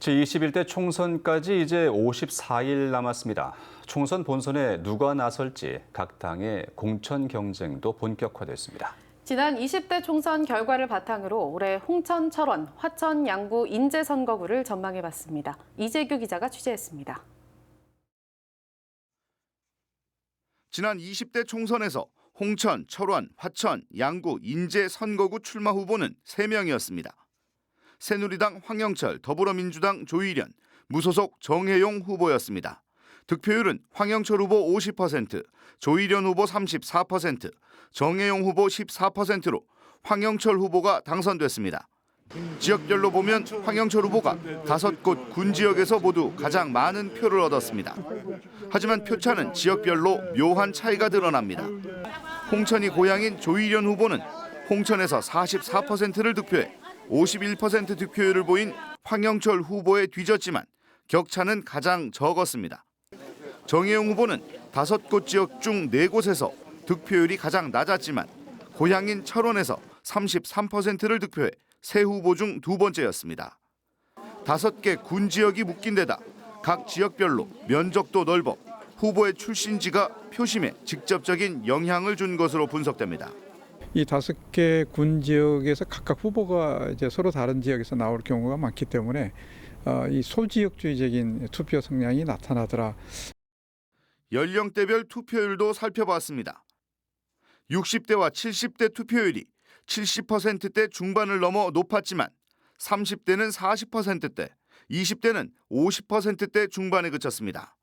제21대 총선까지 이제 54일 남았습니다. 총선 본선에 누가 나설지 각 당의 공천 경쟁도 본격화됐습니다. 지난 20대 총선 결과를 바탕으로 올해 홍천, 철원, 화천, 양구, 인제 선거구를 전망해봤습니다. 이재규 기자가 취재했습니다. 지난 20대 총선에서 홍천, 철원, 화천, 양구, 인제 선거구 출마 후보는 3명이었습니다. 새누리당 황영철, 더불어민주당 조희련, 무소속 정혜용 후보였습니다. 득표율은 황영철 후보 50%, 조희련 후보 34%, 정혜용 후보 14%로 황영철 후보가 당선됐습니다. 지역별로 보면 황영철 후보가 다섯 곳 군 지역에서 모두 가장 많은 표를 얻었습니다. 하지만 표차는 지역별로 묘한 차이가 드러납니다. 홍천이 고향인 조희련 후보는 홍천에서 44%를 득표해 51% 득표율을 보인 황영철 후보에 뒤졌지만 격차는 가장 적었습니다. 정혜용 후보는 다섯 곳 지역 중 네 곳에서 득표율이 가장 낮았지만 고향인 철원에서 33%를 득표해 세 후보 중 두 번째였습니다. 다섯 개 군 지역이 묶인 데다 각 지역별로 면적도 넓어 후보의 출신지가 표심에 직접적인 영향을 준 것으로 분석됩니다. 이 다섯 개 군 지역에서 각각 후보가 이제 서로 다른 지역에서 나올 경우가 많기 때문에 어, 이 소지역주의적인 투표 성향이 나타나더라. 연령대별 투표율도 살펴봤습니다. 60대와 70대 투표율이 70%대 중반을 넘어 높았지만 30대는 40%대, 20대는 50%대 중반에 그쳤습니다.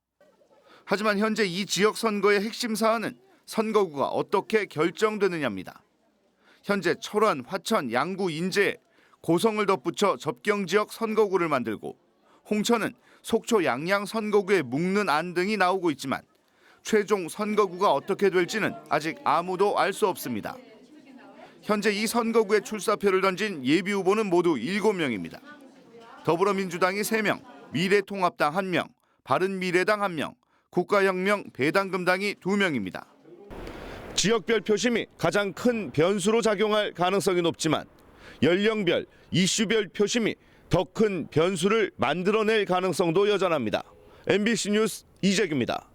하지만 현재 이 지역 선거의 핵심 사안은 선거구가 어떻게 결정되느냐입니다. 현재 철원, 화천, 양구, 인제에 고성을 덧붙여 접경 지역 선거구를 만들고 홍천은 속초, 양양 선거구에 묶는 안 등이 나오고 있지만 최종 선거구가 어떻게 될지는 아직 아무도 알 수 없습니다. 현재 이 선거구에 출사표를 던진 예비 후보는 모두 7명입니다. 더불어민주당이 3명, 미래통합당 1명, 바른미래당 1명, 국가혁명 배당금당이 2명입니다. 지역별 표심이 가장 큰 변수로 작용할 가능성이 높지만 연령별, 이슈별 표심이 더 큰 변수를 만들어낼 가능성도 여전합니다. MBC 뉴스 이재규입니다.